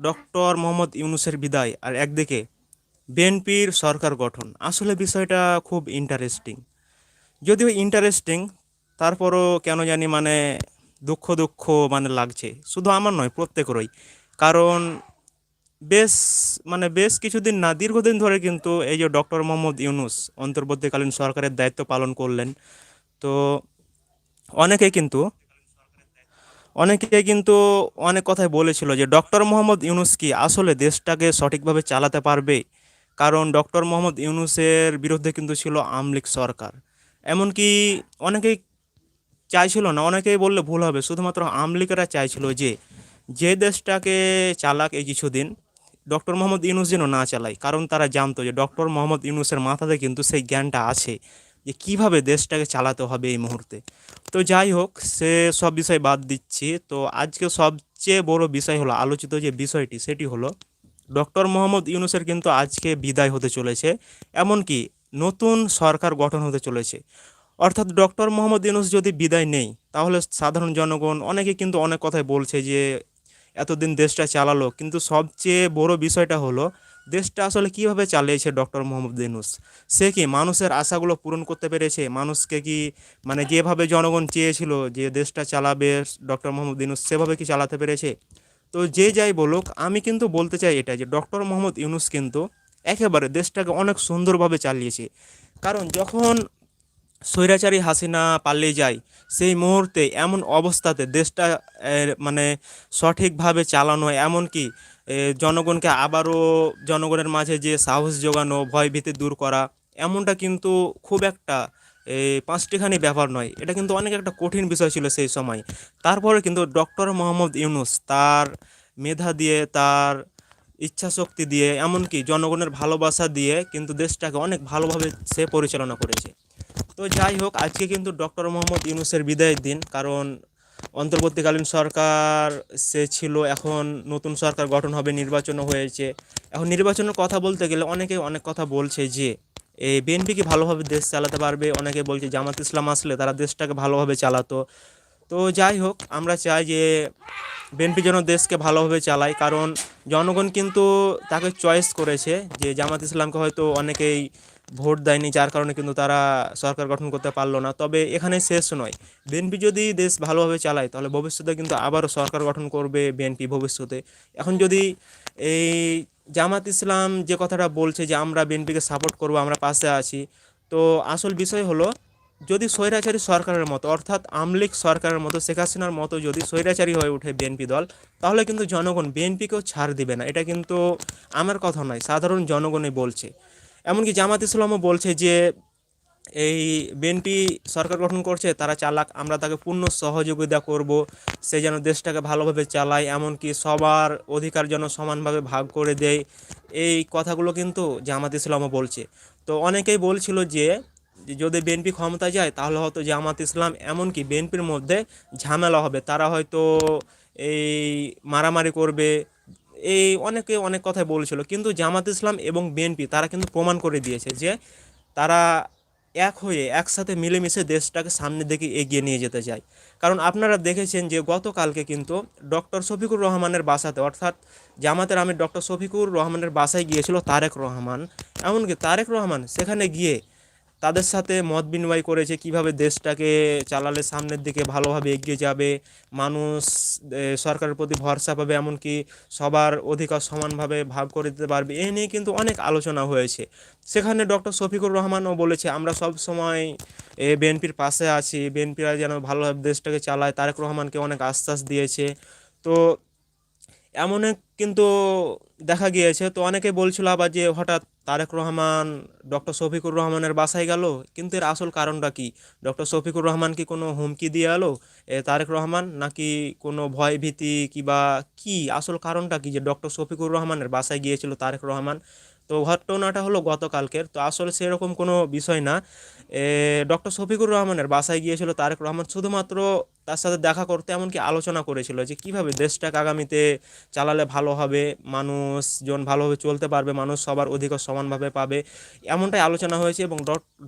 Doctor Mohammad ইউনুসের বিদায় আর একদিকে বিএনপির সরকার গঠন। আসলে বিষয়টা খুব ইন্টারেস্টিং যদিও ইন্টারেস্টিং তারপরও কেন জানি মানে দুঃখ দুঃখ মানে লাগছে। শুধু আমার নয়, প্রত্যেকেরই। কারণ বেশ মানে বেশ কিছুদিন না, দীর্ঘদিন ধরে কিন্তু এই যে ডক্টর মোহাম্মদ ইউনুস অন্তর্বর্তীকালীন সরকারের দায়িত্ব পালন করলেন, তো অনেকে কিন্তু অনেকে কিন্তু অনেক কথাই বলেছিল যে ডক্টর মোহাম্মদ ইউনুস কি আসলে দেশটাকে সঠিকভাবে চালাতে পারবে? কারণ ডক্টর মোহাম্মদ ইউনুসের বিরুদ্ধে কিন্তু ছিল আমলিক সরকার। এমনকি অনেকেই চাইছিল না, অনেকেই বললে ভুল হবে। শুধুমাত্র আমলিকেরা চাইছিল যে যে দেশটাকে চালাক এই কিছুদিন, ডক্টর মোহাম্মদ ইউনুস যেন না চালায়। কারণ তারা জানতো যে ডক্টর মোহাম্মদ ইউনুসের মাথাতে কিন্তু সেই জ্ঞানটা আছে। যে কীভাবে দেশটাকে চালাতে হবে এই মুহূর্তে। তো যাই হোক, সে সব বিষয় বাদ দিচ্ছি। তো আজকে সবচেয়ে বড় বিষয় হলো, আলোচিত যে বিষয়টি, সেটি হলো, ডক্টর মোহাম্মদ ইউনুসের কিন্তু আজকে বিদায় হতে চলেছে। এমনকি নতুন সরকার গঠন হতে চলেছে। অর্থাৎ ডক্টর মোহাম্মদ ইউনুস যদি বিদায় নেই, তাহলে সাধারণ জনগণ, অনেকে কিন্তু অনেক কথাই বলছে যে, এতদিন দেশটা চালালো। কিন্তু সবচেয়ে বড় বিষয়টা হলো দেশটা আসলে কীভাবে চালিয়েছে ডক্টর মোহাম্মদ ইউনুস? সে কি মানুষের আশাগুলো পূরণ করতে পেরেছে? মানুষকে কি মানে যেভাবে জনগণ চেয়েছিল যে দেশটা চালাবে ডক্টর মোহাম্মদ ইউনুস, সেভাবে কি চালাতে পেরেছে? তো যে যাই বলুক, আমি কিন্তু বলতে চাই এটা যে ডক্টর মোহাম্মদ ইউনুস কিন্তু একেবারে দেশটাকে অনেক সুন্দরভাবে চালিয়েছে। কারণ যখন স্বৈরাচারী হাসিনা পালিয়ে যায়, সেই মুহূর্তে এমন অবস্থাতে দেশটা মানে সঠিকভাবে চালানো, এমনকি জনগণকে আবারও জনগণের মাঝে যে সাহস যোগানো ভয়ভীতি দূর করা, এমনটা কিন্তু খুব একটা পাঁচটিখানি ব্যাপার নয়। এটা কিন্তু অনেক একটা কঠিন বিষয় ছিল সেই সময়। তারপরে কিন্তু ডক্টর মোহাম্মদ ইউনুস তার মেধা দিয়ে, তার ইচ্ছাশক্তি দিয়ে, এমনকি জনগণের ভালোবাসা দিয়ে কিন্তু দেশটাকে অনেক ভালোভাবে সে পরিচালনা করেছে। তো যাই হোক, আজকে কিন্তু ডক্টর মোহাম্মদ ইউনুসের বিদায়ের দিন, কারণ অন্তর্বর্তীকালীন সরকার সে ছিল, এখন নতুন সরকার গঠন হবে নির্বাচনও হয়েছে। এখন নির্বাচনের কথা বলতে গেলে অনেকে অনেক কথা বলছে যে এই বিএনপি কি ভালোভাবে দেশ চালাতে পারবে? অনেকে বলছে জামাত ইসলাম আসলে তারা দেশটাকে ভালোভাবে চালাতো। তো যাই হোক, আমরা চাই যে বিএনপি যেন দেশকে ভালোভাবে চালায়, কারণ জনগণ কিন্তু তাকে চয়েস করেছে যে জামাত ইসলামকে হয়তো অনেকেই ভোট দেয়নি, যার কারণে কিন্তু তারা সরকার গঠন করতে পারল না। তবে এখানে শেষ নয়। বিএনপি যদি দেশ ভালোভাবে চালায়, তাহলে ভবিষ্যতে কিন্তু আবারও সরকার গঠন করবে বিএনপি ভবিষ্যতে। এখন যদি এই জামাত ইসলাম যে কথাটা বলছে যে আমরা বিএনপিকে সাপোর্ট করব, আমরা পাশে আছি, তো আসল বিষয় হলো, যদি স্বৈরাচারী সরকারের মতো, অর্থাৎ আমলিক সরকারের মতো, শেখ হাসিনার মতো যদি স্বৈরাচারী হয়ে ওঠে বিএনপি দল, তাহলে কিন্তু জনগণ বিএনপিকেও ছাড় দিবে না। এটা কিন্তু আমার কথা নয়, সাধারণ জনগণই বলছে। এমনকি জামাত ইসলামও বলছে যে এই বিএনপি সরকার গঠন করছে, তারা চালাক, আমরা তাকে পূর্ণ সহযোগিতা করব, সে যেন দেশটাকে ভালোভাবে চালায়, এমনকি সবার অধিকার যেন সমানভাবে ভাগ করে দেয়, এই কথাগুলো কিন্তু জামাত ইসলামও বলছে। তো অনেকেই বলছিল যে, যদি বিএনপি ক্ষমতায় যায়, তাহলে হয়তো জামাত ইসলাম এমনকি বিএনপির মধ্যে ঝামেলা হবে, তারা হয়তো এই মারামারি করবে এই অনেকে অনেক কথাই বলছিল। কিন্তু জামাত ইসলাম এবং বিএনপি তারা কিন্তু প্রমাণ করে দিয়েছে যে তারা এক হয়ে একসাথে মিলেমিশে দেশটাকে সামনের দিকে এগিয়ে নিয়ে যেতে চায়। কারণ আপনারা দেখেছেন যে গতকালকে কিন্তু ডক্টর শফিকুর রহমানের বাসাতে, অর্থাৎ জামাতের আমি ডক্টর শফিকুর রহমানের বাসায় গিয়েছিল তারেক রহমান। এমনকি তারেক রহমান সেখানে গিয়ে তাদের সাথে মত বিনিময় করেছে কীভাবে দেশটাকে চালালে সামনের দিকে ভালোভাবে এগিয়ে যাবে, মানুষ সরকারের প্রতি ভরসা পাবে, এমনকি সবার অধিকার সমানভাবে ভাগ করে দিতে পারবে এই নিয়ে কিন্তু অনেক আলোচনা হয়েছে। সেখানে ডক্টর শফিকুর রহমানও বলেছে, আমরা সব সময়, এ, বিএনপির পাশে আছি, বিএনপিরা যেন ভালোভাবে দেশটাকে চালায়। তারেক রহমানকে অনেক আশ্বাস দিয়েছে। তো এমন কিন্তু দেখা গিয়েছে, তো অনেকে বলছিল আবার যে হঠাৎ তারেক রহমান, ডক্টর শফিকুর রহমানের বাসায় গেল, কিন্তু এর আসল কারণটা কি? ডক্টর শফিকুর রহমান কি কোনো হুমকি দিয়ে এলো? এ তারেক রহমান নাকি কোনো ভয় ভীতি কিবা কি? আসল কারণটা কি যে ডক্টর শফিকুর রহমানের বাসায় গিয়েছিল তারেক রহমান? তো ঘটনাটা হলো গতকালকের, তো আসলে সেরকম কোনো বিষয় না। ডক্টর শফিকুর রহমানের বাসায় গিয়েছিল তারেক রহমান, শুধুমাত্র তার সাথে দেখা করতে এমনকি আলোচনা করেছিল যে কীভাবে দেশটাকে আগামীতে চালালে ভালো হবে, মানুষজন ভালোভাবে চলতে পারবে, মানুষ সবার অধিকার সমানভাবে পাবে, এমনটাই আলোচনা হয়েছে এবং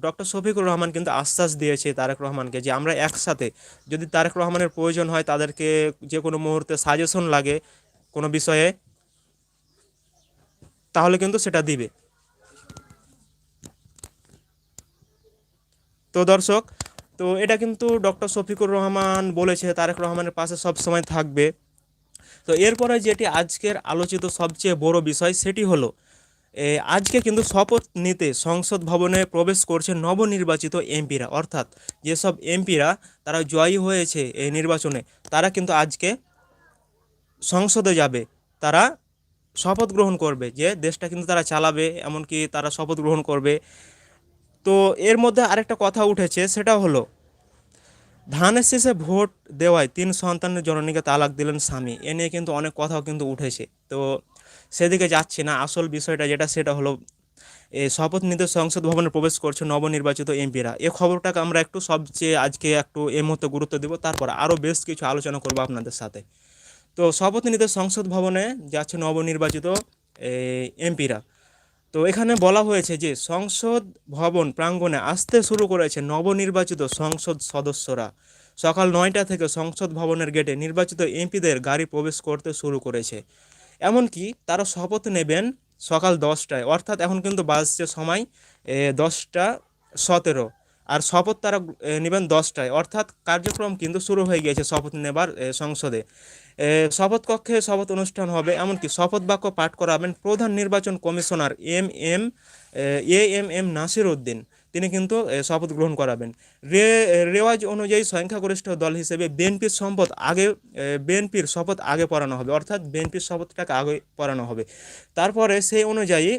ডক্টর শফিকুর রহমান কিন্তু আশ্বাস দিয়েছে তারেক রহমানকে যে আমরা একসাথে যদি তারেক রহমানের প্রয়োজন হয় তাদেরকে যে কোনো মুহূর্তে সাজেশন লাগে কোনো বিষয়ে, তাহলে কিন্তু সেটা দিবে। তো দর্শক তো এটা কিন্তু ডক্টর শফিকুর রহমান বলেছে, তারেক রহমানের পাশে সব সময় থাকবে। তো এরপরে যেটি আজকের আলোচিত সবচেয়ে বড় বিষয়, সেটি হলো আজকে কিন্তু শপথ নিতে সংসদ ভবনে প্রবেশ করছে নবনির্বাচিত এমপিরা। অর্থাৎ যেসব এমপিরা তারা জয়ী হয়েছে এই নির্বাচনে, তারা কিন্তু আজকে সংসদে যাবে। তারা শপথ গ্রহণ করবে যে দেশটা কিন্তু তারা চালাবে, এমনকি তারা শপথ গ্রহণ করবে। তো এর মধ্যে আরেকটা কথা উঠেছে, সেটা হলো, ধানের শেষে ভোট দেওয়ায় তিন সন্তানের জননীকে তালাক দিলেন স্বামী। এ নিয়ে কিন্তু অনেক কথাও কিন্তু উঠেছে। তো সেদিকে যাচ্ছি না। আসল বিষয়টা যেটা, সেটা হলো শপথ নিতে সংসদ ভবনে প্রবেশ করছে নবনির্বাচিত এমপিরা। এ খবরটাকে আমরা একটু সবচেয়ে আজকে একটু এই মুহূর্তে গুরুত্ব দেব। তারপর আরও বেশ কিছু আলোচনা করব আপনাদের সাথে। তো শপথ নিতে সংসদ ভবনে যাচ্ছে নবনির্বাচিত এমপিরা। তো এখানে বলা হয়েছে যে সংসদ ভবন প্রাঙ্গণে আসতে শুরু করেছে নবনির্বাচিত সংসদ সদস্যরা। সকাল নয়টা থেকে সংসদ ভবনের গেটে নির্বাচিত এমপিদের গাড়ি প্রবেশ করতে শুরু করেছে। এমনকি তারা শপথ নেবেন সকাল দশটায়, অর্থাৎ এখন কিন্তু বাজছে সময় দশটা সতেরো। আর শপথ তারা নেবেন দশটায়। অর্থাৎ কার্যক্রম কিন্তু শুরু হয়ে গিয়েছে শপথ নেবার সংসদে। শপথ কক্ষে শপথ অনুষ্ঠান হবে এমনকি শপথ বাক্য পাঠ করাবেন প্রধান নির্বাচন commissioner M M, A M M Nasir Uddin. তিনি কিন্তু শপথ গ্রহণ করাবেন। রে রেওয়াজ অনুযায়ী সংখ্যাগরিষ্ঠ দল হিসেবে বিএনপির সম্পদ আগে বিএনপির শপথ আগে পড়ানো হবে। অর্থাৎ বিএনপির শপথটাকে আগে পড়ানো হবে। তারপরে সেই অনুযায়ী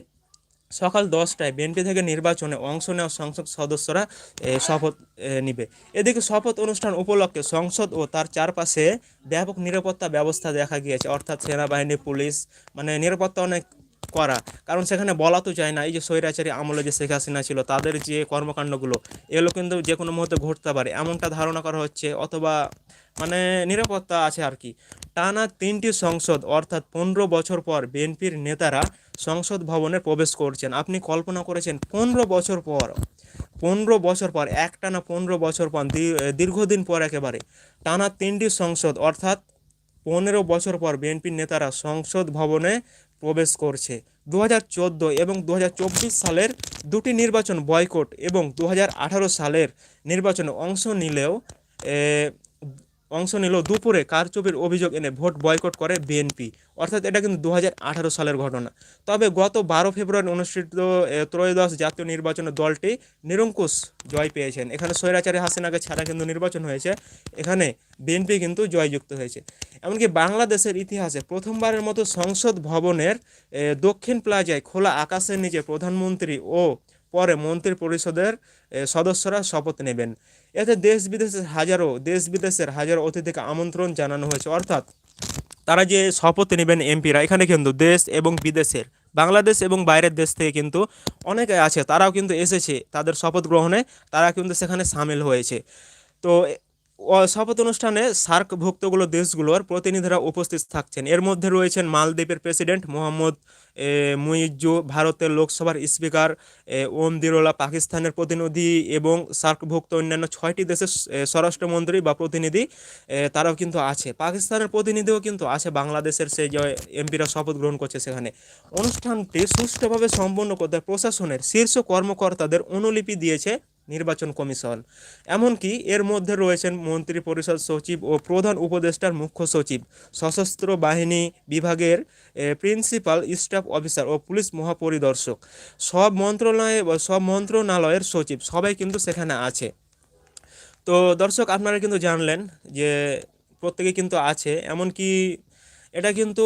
সকাল দশটায় বিএনপি থেকে নির্বাচনে অংশ নেওয়া সংসদ সদস্যরা শপথ নিবে। এদিকে শপথ অনুষ্ঠান উপলক্ষে সংসদ ও তার চারপাশে ব্যাপক নিরাপত্তা ব্যবস্থা দেখা গিয়েছে, অর্থাৎ সেনাবাহিনী, পুলিশ মানে নিরাপত্তা অনেক করা কারণ সেখানে বলা তো যায় না, এই যে স্বৈরাচারী আমলে যে শেখ হাসিনা ছিল, তাদের যে কর্মকাণ্ডগুলো, এগুলো কিন্তু যে কোনো মুহূর্তে ঘটতে পারে। এমনটা ধারণা করা হচ্ছে, অথবা মানে নিরাপত্তা আছে আর কি। টানা তিনটি সংসদ, অর্থাৎ পনেরো বছর পর বিএনপির নেতারা সংসদ ভবনে প্রবেশ করছেন। আপনি কল্পনা করেছেন, পনেরো বছর পর, পনেরো বছর পর, একটানা পনেরো বছর পর দীর্ঘদিন পর একেবারে, টানা তিনটি সংসদ, অর্থাৎ পনেরো বছর পর বিএনপির নেতারা সংসদ ভবনে প্রবেশ করছে। দু হাজার চোদ্দ এবং দু হাজার চব্বিশ সালের দুটি নির্বাচন বয়কট এবং দু হাজার আঠারো সালের নির্বাচনে অংশ নিলেও অংশ নিল দুপুরে কারচুপির অভিযোগ এনে ভোট বয়কট করে বিএনপি। অর্থাৎ এটা কিন্তু দু হাজার আঠারো সালের ঘটনা। তবে গত বারো ফেব্রুয়ারি অনুষ্ঠিত ত্রয়োদশ জাতীয় নির্বাচনে দলটি নিরঙ্কুশ জয় পেয়েছেন। এখানে স্বৈরাচারী হাসিনাকে ছাড়া কিন্তু নির্বাচন হয়েছে। এখানে বিএনপি কিন্তু জয়যুক্ত হয়েছে। এমনকি বাংলাদেশের ইতিহাসে প্রথমবারের মতো সংসদ ভবনের দক্ষিণ প্লাজায় খোলা আকাশের নিচে প্রধানমন্ত্রী ও পরে মন্ত্রী পরিষদের সদস্যরা শপথ নেবেন। এতে দেশ বিদেশের হাজারো দেশ বিদেশের হাজারো অতিথিকে আমন্ত্রণ জানানো হয়েছে। অর্থাৎ তারা যে শপথ নেবেন এমপিরা, এখানে কিন্তু দেশ এবং বিদেশের, বাংলাদেশ এবং বাইরের দেশ থেকে কিন্তু অনেকে আছে, তারাও কিন্তু এসেছে তাদের শপথ গ্রহণে, তারা কিন্তু সেখানে সামিল হয়েছে। তো শপথ অনুষ্ঠানে সার্কভুক্তগুলো দেশগুলোর প্রতিনিধিরা উপস্থিত থাকছেন। এর মধ্যে রয়েছেন মালদ্বীপের প্রেসিডেন্ট মোহাম্মদ মুইজু ভারতের লোকসভার স্পিকার ওম দিরোলা পাকিস্তানের প্রতিনিধি এবং সার্কভুক্ত অন্যান্য ছয়টি দেশের স্বরাষ্ট্রমন্ত্রী বা প্রতিনিধি তারাও কিন্তু আছে। পাকিস্তানের প্রতিনিধিও কিন্তু আছে। বাংলাদেশের সেই যে এমপিরা শপথ গ্রহণ করছে সেখানে। অনুষ্ঠানটি সুষ্ঠুভাবে সম্পন্ন করতে প্রশাসনের শীর্ষ কর্মকর্তাদের অনুলিপি দিয়েছে নির্বাচন কমিশন। এমনকি এর মধ্যে রয়েছেন মন্ত্রী পরিষদ সচিব ও প্রধান উপদেষ্টার মুখ্য সচিব, সশস্ত্র বাহিনী বিভাগের প্রিন্সিপাল, স্টাফ অফিসার ও পুলিশ মহাপরিদর্শক। সব মন্ত্রণালয়ে, সব মন্ত্রণালয়ের সচিব, সবাই কিন্তু সেখানে আছে। তো দর্শক, আপনারা কিন্তু জানলেন যে প্রত্যেকে কিন্তু আছে। এমনকি এটা কিন্তু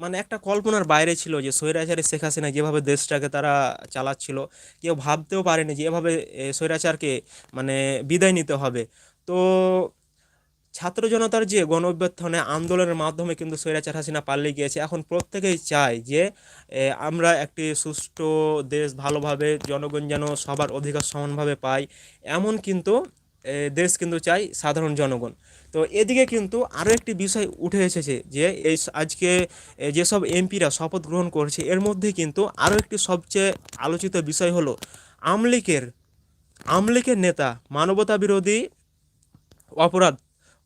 মানে একটা কল্পনার বাইরে ছিল যে স্বৈরাচারী শেখ হাসিনা যেভাবে দেশটাকে তারা চালাচ্ছিল, কেউ ভাবতেও পারেনি যে এভাবে স্বৈরাচারকে মানে বিদায় নিতে হবে। তো ছাত্র জনতার যে গণ অভ্যুত্থানে আন্দোলনের মাধ্যমে কিন্তু স্বৈরাচার হাসিনা পাল্লে গিয়েছে, এখন প্রত্যেকেই চায় যে আমরা একটি সুষ্ঠু দেশ ভালোভাবে, জনগণ যেন সবার অধিকার সমানভাবে পায়, এমন কিন্তু দেশ কিন্তু চাই সাধারণ জনগণ। তো এদিকে কিন্তু আরও একটি বিষয় উঠে এসেছে যে এই আজকে যেসব এমপিরা শপথ গ্রহণ করছে, এর মধ্যে কিন্তু আরও একটি সবচেয়ে আলোচিত বিষয় হলো আমলিকের আমলিকের নেতা মানবতা বিরোধী অপরাধ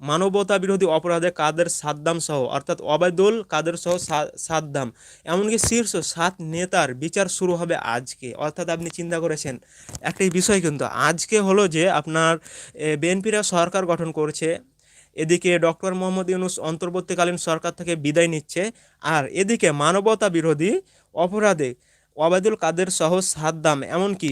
মানবতা বিরোধী অপরাধে কাদের সাদ্দাম সহ, অর্থাৎ অবায়দুল কাদের সহ সাদ্দাম, এমনকি শীর্ষ সাত নেতার বিচার শুরু হবে আজকে। অর্থাৎ আপনি চিন্তা করেছেন, একটি বিষয় কিন্তু আজকে হলো যে আপনার বিএনপিরা সরকার গঠন করছে এদিকে ডক্টর মোহাম্মদ ইউনুস অন্তর্বর্তীকালীন সরকার থেকে বিদায় নিচ্ছে। আর এদিকে মানবতা বিরোধী অপরাধে ওবায়দুল কাদের সহ সাত সাদ্দাম এমনকি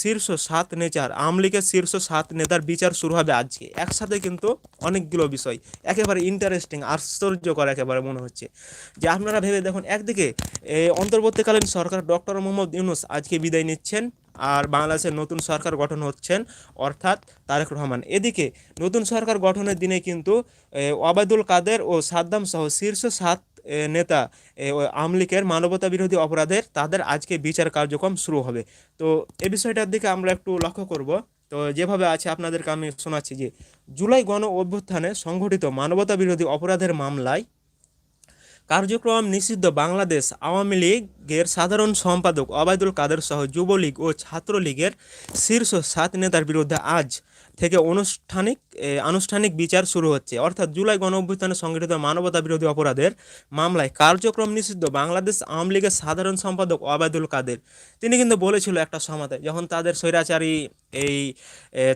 শীর্ষ সাত নেতার, আওয়ামী লীগের শীর্ষ সাত নেতার বিচার শুরু হবে আজকে। একসাথে কিন্তু অনেকগুলো বিষয়, একেবারে ইন্টারেস্টিং আশ্চর্যকর একেবারে মনে হচ্ছে। যে আপনারা ভেবে দেখুন, একদিকে অন্তর্বর্তীকালীন সরকার ডক্টর মোহাম্মদ ইউনুস আজকে বিদায় নিচ্ছেন। আর বাংলাদেশের নতুন সরকার গঠন হচ্ছেন অর্থাৎ তারেক রহমান। এদিকে নতুন সরকার গঠনের দিনে কিন্তু ওবায়দুল কাদের ও সাদ্দাম সহ শীর্ষ সাত নেতা লীগের মানবতা বিরোধী অপরাধের তাদের আজকে বিচার কার্যক্রম শুরু হবে। তো এ বিষয়টার দিকে আমরা একটু লক্ষ্য করব। তো যেভাবে আছে আপনাদেরকে আমি শোনাচ্ছি যে, জুলাই গণ অভ্যুত্থানে সংঘটিত মানবতা বিরোধী অপরাধের মামলায় কার্যক্রম নিষিদ্ধ বাংলাদেশ আওয়ামী লীগের সাধারণ সম্পাদক অবায়দুল কাদের সহ যুবলীগ ও ছাত্রলীগের শীর্ষ সাত নেতার বিরুদ্ধে আজ থেকে অনুষ্ঠানিক আনুষ্ঠানিক বিচার শুরু হচ্ছে। অর্থাৎ জুলাই গণ অভ্যুত্থানে সংঘটিত মানবতা বিরোধী অপরাধের মামলায় কার্যক্রম নিষিদ্ধ বাংলাদেশ আওয়ামী লীগের সাধারণ সম্পাদক অবায়দুল কাদের। তিনি কিন্তু বলেছিল একটা সমাতে যখন তাদের স্বৈরাচারী এই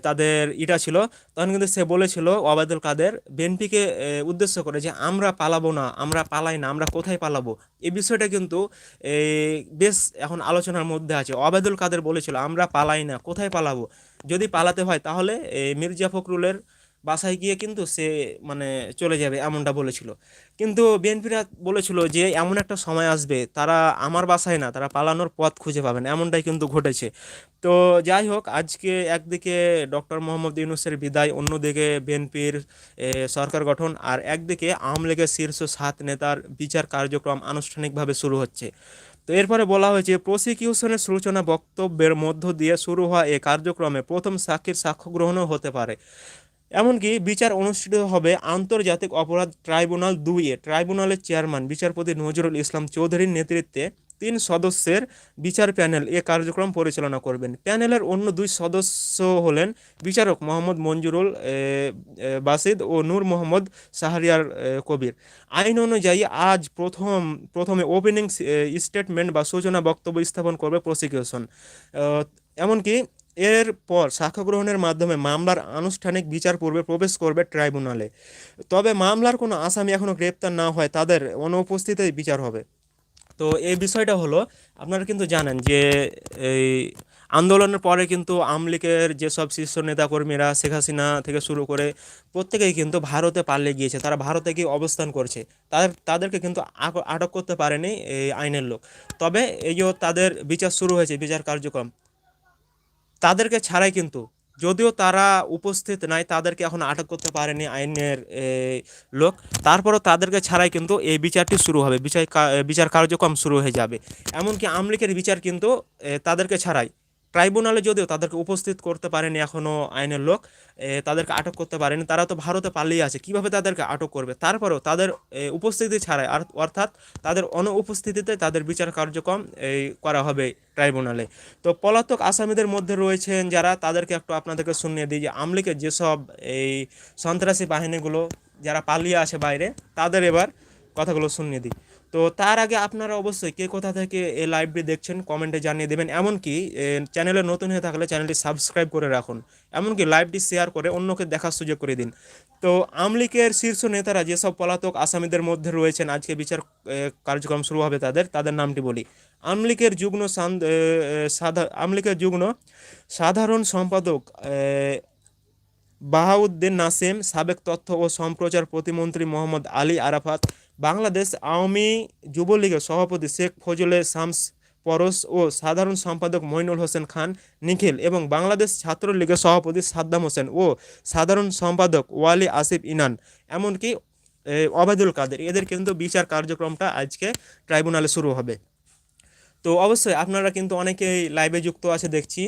তাদের ইটা ছিল, তখন কিন্তু সে বলেছিল ওবায়দুল কাদের, বিএনপিকে উদ্দেশ্য করে যে আমরা পালাবো না, আমরা পালাই না, আমরা কোথায় পালাবো? এই বিষয়টা কিন্তু বেশ এখন আলোচনার মধ্যে আছে। অবেদুল কাদের বলেছিল, আমরা পালাই না, কোথায় পালাবো? যদি পালাতে হয় তাহলে মির্জা ফখরুলের বাসায় গিয়ে কিন্তু সে মানে চলে যাবে এমনটা বলেছিল। কিন্তু বিএনপিরা বলেছিল যে, এমন একটা সময় আসবে, তারা আমার বাসায় না, তারা পালানোর পথ খুঁজে পাবেন এমনটাই কিন্তু ঘটেছে। তো যাই হোক, আজকে একদিকে ডক্টর মোহাম্মদ ইউনুসের বিদায়, অন্যদিকে বিএনপির সরকার গঠন, আর একদিকে আওয়ামী লীগের শীর্ষ সাত নেতার বিচার কার্যক্রম আনুষ্ঠানিকভাবে শুরু হচ্ছে। তো এরপরে বলা হয়েছে, প্রসিকিউশনের সূচনা বক্তব্যের মধ্য দিয়ে শুরু হওয়া এ কার্যক্রমে প্রথম সাক্ষীর সাক্ষ্য গ্রহণও হতে পারে। এমনকি বিচার অনুষ্ঠিত হবে আন্তর্জাতিক অপরাধ ট্রাইব্যুনাল দুইয়ে। ট্রাইব্যুনালের চেয়ারম্যান, বিচারপতি নজরুল ইসলাম চৌধুরীর নেতৃত্বে তিন সদস্যের বিচার প্যানেল এ কার্যক্রম পরিচালনা করবেন। প্যানেলের অন্য দুই সদস্য হলেন বিচারক মোহাম্মদ মঞ্জুরুল বাসিদ ও নূর মোহাম্মদ শাহরিয়ার কবির। আইন অনুযায়ী আজ প্রথম, প্রথমে ওপেনিং স্টেটমেন্ট বা সূচনা বক্তব্য স্থাপন করবে প্রসিকিউশন। এমনকি এরপর সাক্ষ্য গ্রহণের মাধ্যমে মামলার আনুষ্ঠানিক বিচার পূর্বে প্রবেশ করবে ট্রাইব্যুনালে। তবে মামলার কোনো আসামি এখনও গ্রেপ্তার না হয়, তাদের অনুপস্থিতিতে বিচার হবে। তো এই বিষয়টা হলো, আপনারা কিন্তু জানেন যে এই আন্দোলনের পরে কিন্তু আওয়ামী লীগের যেসব শীর্ষ নেতাকর্মীরা শেখ হাসিনা থেকে শুরু করে প্রত্যেকেই কিন্তু ভারতে পাল্লে গিয়েছে, তারা ভারতে গিয়ে অবস্থান করছে। তাদের, তাদেরকে কিন্তু আটক করতে পারেনি এই আইনের লোক। তবে এই তাদের বিচার শুরু হয়েছে, বিচার কার্যক্রম তাদেরকে ছাড়াই কিন্তু, যদিও তারা উপস্থিত নাই, তাদেরকে এখন আটক করতে পারেনি আইনের লোক, তারপরও তাদেরকে ছাড়াই কিন্তু এই বিচারটি শুরু হবে, বিচার বিচার কার্যক্রম শুরু হয়ে যাবে। এমনকি আমলিকের বিচার কিন্তু তাদেরকে ছাড়াই। ট্রাইব্যুনালে যদিও তাদেরকে উপস্থিত করতে পারেনি এখনও আইনের লোক তাদেরকে আটক করতে পারেনি, তারা তো ভারতে পালিয়ে আছে, কীভাবে তাদেরকে আটক করবে? তারপরেও তাদের উপস্থিতি ছাড়াই অর্থাৎ তাদের অনুপস্থিতিতে তাদের বিচার কার্যক্রম এই করা হবে ট্রাইব্যুনালে। তো পলাতক আসামিদের মধ্যে রয়েছেন যারা, তাদেরকে একটু আপনাদেরকে শুনিয়ে দিই যে আমলিকের যেসব এই সন্ত্রাসী বাহিনীগুলো যারা পালিয়ে আসে বাইরে, তাদের এবার কথাগুলো শুনিয়ে দিই। তো তার আগে আপনারা অবশ্যই কে কোথা থেকে এই লাইভটি দেখছেন কমেন্টে জানিয়ে দেবেন। এমনকি চ্যানেলে নতুন হয়ে থাকলে চ্যানেলটি সাবস্ক্রাইব করে রাখুন। এমনকি লাইভটি শেয়ার করে অন্যকে দেখার সুযোগ করে দিন। তো আমলিকের শীর্ষ নেতারা যেসব পলাতক আসামিদের মধ্যে রয়েছেন, আজকে বিচার কার্যক্রম শুরু হবে তাদের তাদের নামটি বলি। আমলিকের যুগ্ম সাধা, আমলিকের যুগ্ম সাধারণ সম্পাদক বাহাউদ্দিন নাসিম, সাবেক তথ্য ও সম্প্রচার প্রতিমন্ত্রী মোহাম্মদ আলী আরাফাত বাংলাদেশ আওয়ামী যুবলীগের সভাপতি শেখ ফজলে শামস পরশ ও সাধারণ সম্পাদক মইনুল হোসেন খান নিখিল এবং বাংলাদেশ ছাত্রলীগের সভাপতি সাদ্দাম হোসেন ও সাধারণ সম্পাদক ওয়ালি আসিফ ইনান, এমনকি ওবায়দুল কাদের। এদের কিন্তু বিচার কার্যক্রমটা আজকে ট্রাইব্যুনালে শুরু হবে। তো অবশ্যই আপনারা কিন্তু অনেকেই লাইভে যুক্ত আছে, দেখছি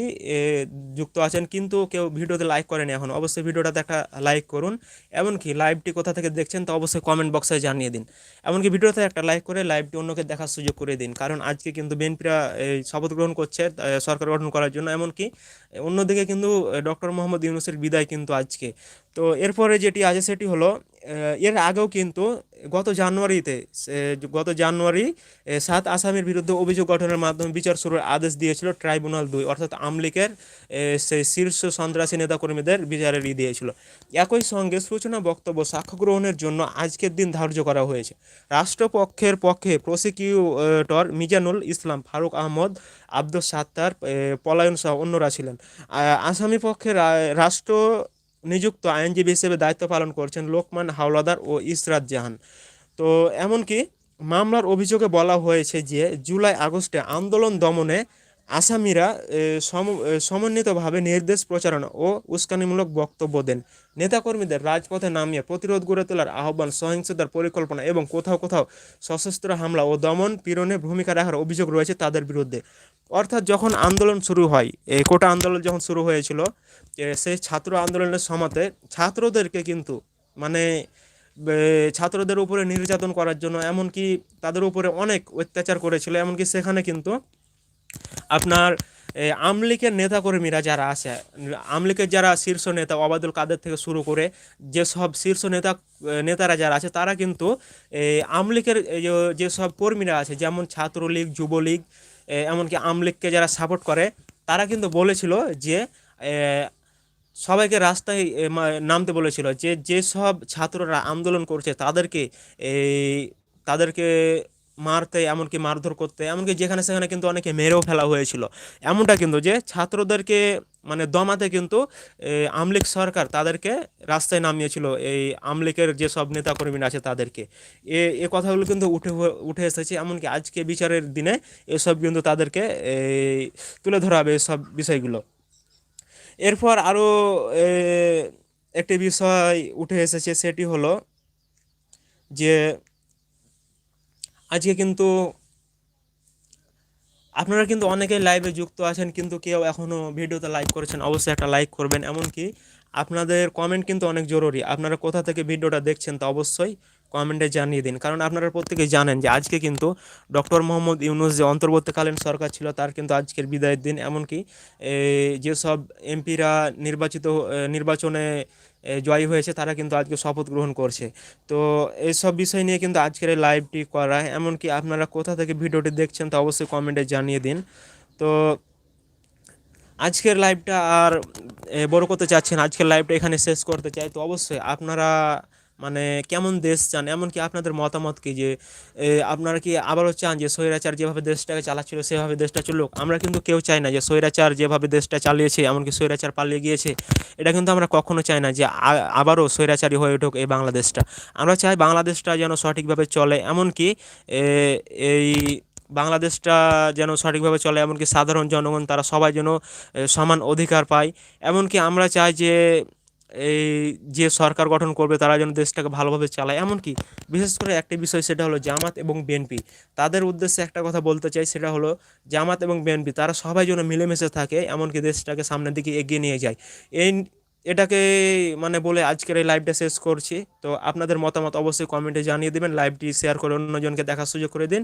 যুক্ত আছেন, কিন্তু কেউ ভিডিওতে লাইক করেনি এখন। অবশ্যই ভিডিওটাতে একটা লাইক করুন, এমনকি লাইভটি কোথা থেকে দেখছেন তো অবশ্যই কমেন্ট বক্সে জানিয়ে দিন। এমনকি ভিডিওতে একটা লাইক করে লাইভটি অন্যকে দেখার সুযোগ করে দিন, কারণ আজকে কিন্তু বিএনপিরা এই শপথ গ্রহণ করছে সরকার গঠন করার জন্য। এমনকি অন্যদিকে কিন্তু ডক্টর মোহাম্মদ ইউনুসের বিদায় কিন্তু আজকে। তো এরপরে যেটি আছে সেটি হলো এর আগেও কিন্তু গত জানুয়ারিতে গত জানুয়ারি সাত আসামির বিরুদ্ধে অভিযোগ গঠনের মাধ্যমে বিচার শুরুর আদেশ দিয়েছিল ট্রাইব্যুনাল দুই, অর্থাৎ আমলিকের সেই শীর্ষ সন্ত্রাসী নেতাকর্মীদের বিচারের ই দিয়েছিল। একই সঙ্গে সূচনা বক্তব্য সাক্ষ্য গ্রহণের জন্য আজকের দিন ধার্য করা হয়েছে। রাষ্ট্রপক্ষের পক্ষে প্রসিকিউটর মিজানুল ইসলাম ফারুক আহমদ আব্দুল সাত্তার পলায়ন সহ অন্যরা ছিলেন। আসামি পক্ষে রাষ্ট্র নিযুক্ত আইনজীবী হিসেবে দায়িত্ব পালন করছেন লোকমান হাওলাদার ও ইসরাত জাহান। তো এমনকি মামলার অভিযোগে বলা হয়েছে যে জুলাই আগস্টে আন্দোলন দমনে আসামিরা সম- সমন্বিতভাবে নির্দেশ প্রচারণা ও উস্কানিমূলক বক্তব্য দেন। নেতাকর্মীদের রাজপথে নামিয়ে প্রতিরোধ গড়ে তোলার আহ্বান, সহিংসতার পরিকল্পনা এবং কোথাও কোথাও সশস্ত্র হামলা ও দমন পীড়নে ভূমিকা রাখার অভিযোগ রয়েছে তাদের বিরুদ্ধে। অর্থাৎ যখন আন্দোলন শুরু হয় এই কোটা আন্দোলন যখন শুরু হয়েছিল সেই ছাত্র আন্দোলনের সমাতে ছাত্রদেরকে কিন্তু মানে ছাত্রদের উপরে নির্যাতন করার জন্য, এমনকি তাদের উপরে অনেক অত্যাচার করেছিল, এমনকি সেখানে কিন্তু আপনার আমলিকের নেতাকর্মীরা যারা আছে, আমলিকের যারা শীর্ষ নেতা ওবায়দুল কাদের থেকে শুরু করে যেসব শীর্ষ নেতা নেতারা যারা আছে, তারা কিন্তু আমলিকের যেসব কর্মীরা আছে, যেমন ছাত্রলীগ, যুবলীগ এমনকি আমলিগকে যারা সাপোর্ট করে, তারা কিন্তু বলেছিল যে সবাইকে রাস্তায় নামতে বলেছিল যে, যেসব ছাত্ররা আন্দোলন করছে, তাদেরকে এই তাদেরকে মারতে, এমনকি মারধর করতে, এমনকি যেখানে সেখানে কিন্তু অনেকে মেরেও ফেলা হয়েছিল। এমনটা কিন্তু যে ছাত্রদেরকে মানে দমাতে কিন্তু আমলিক সরকার তাদেরকে রাস্তায় নামিয়েছিল, এই আমলিকের যে যেসব নেতাকর্মীরা আছে তাদেরকে। এ এ কথাগুলো কিন্তু উঠে উঠে এসেছে, এমনকি আজকে বিচারের দিনে এসব কিন্তু তাদেরকে তুলে ধরা হবে এসব বিষয়গুলো। এরপর আরও একটি বিষয় উঠে এসেছে, সেটি হলো যে আজকে কিন্তু আপনারা কিন্তু অনেকেই লাইভে যুক্ত আছেন, কিন্তু কেউ এখনও ভিডিওতে লাইক করেছেন, অবশ্যই একটা লাইক করবেন। এমনকি আপনাদের কমেন্ট কিন্তু অনেক জরুরি। আপনারা কোথা থেকে ভিডিওটা দেখছেন তা অবশ্যই কমেন্টে জানিয়ে দিন। কারণ আপনারা প্রত্যেকেই জানেন যে আজকে কিন্তু ডক্টর মোহাম্মদ ইউনুস যে অন্তর্বর্তীকালীন সরকার ছিল, তার কিন্তু আজকের বিদায়ের দিন। এমনকি যেসব এমপিরা নির্বাচিত নির্বাচনে জয়ী হয়েছে, তারা কিন্তু আজকে শপথ গ্রহণ করছে। তো এইসব বিষয় নিয়ে কিন্তু আজকের এই লাইভটি করা, এমনকি আপনারা কোথা থেকে ভিডিওটি দেখছেন তা অবশ্যই কমেন্টে জানিয়ে দিন। তো আজকের লাইভটা আর বড় করতে চাচ্ছেন, আজকের লাইভটা এখানে শেষ করতে চাই। তো অবশ্যই আপনারা মানে কেমন দেশ চান? এমনকি আপনাদের মতামত কি যে আপনারা কি আবারও চান যে স্বৈরাচার যেভাবে দেশটাকে চালাচ্ছিল, সেভাবে দেশটা চলুক? আমরা কিন্তু কেউ চাই না যে স্বৈরাচার যেভাবে দেশটা চালিয়েছে, এমনকি স্বৈরাচার পালিয়ে গিয়েছে। এটা কিন্তু আমরা কখনো চাই না যে আবারও স্বৈরাচারী হয়ে উঠুক এই বাংলাদেশটা। আমরা চাই বাংলাদেশটা যেন সঠিকভাবে চলে, এমনকি এই বাংলাদেশটা যেন সঠিকভাবে চলে, এমনকি সাধারণ জনগণ, তারা সবাই যেন সমান অধিকার পায়। এমনকি আমরা চাই যে এই যে সরকার গঠন করবে, তারা যেন দেশটাকে ভালোভাবে চালায়। এমনকি বিশেষ করে একটি বিষয়, সেটা হলো জামাত এবং বিএনপি। তাদের উদ্দেশ্যে একটা কথা বলতে চাই, সেটা হলো জামাত এবং বিএনপি, তারা সবাই যেন মিলেমিশে থাকে, এমনকি দেশটাকে সামনের দিকে এগিয়ে নিয়ে যায়। এই, এটাকে মানে বলে আজকের এই লাইভটা শেষ করছি। তো আপনাদের মতামত অবশ্যই কমেন্টে জানিয়ে দেবেন লাইভটি শেয়ার করে অন্যজনকে দেখার সুযোগ করে দিন।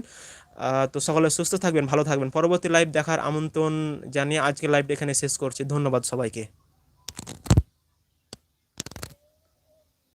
তো সকলে সুস্থ থাকবেন, ভালো থাকবেন। পরবর্তী লাইভ দেখার আমন্ত্রণ জানিয়ে আজকের লাইভটা এখানে শেষ করছি। ধন্যবাদ সবাইকে।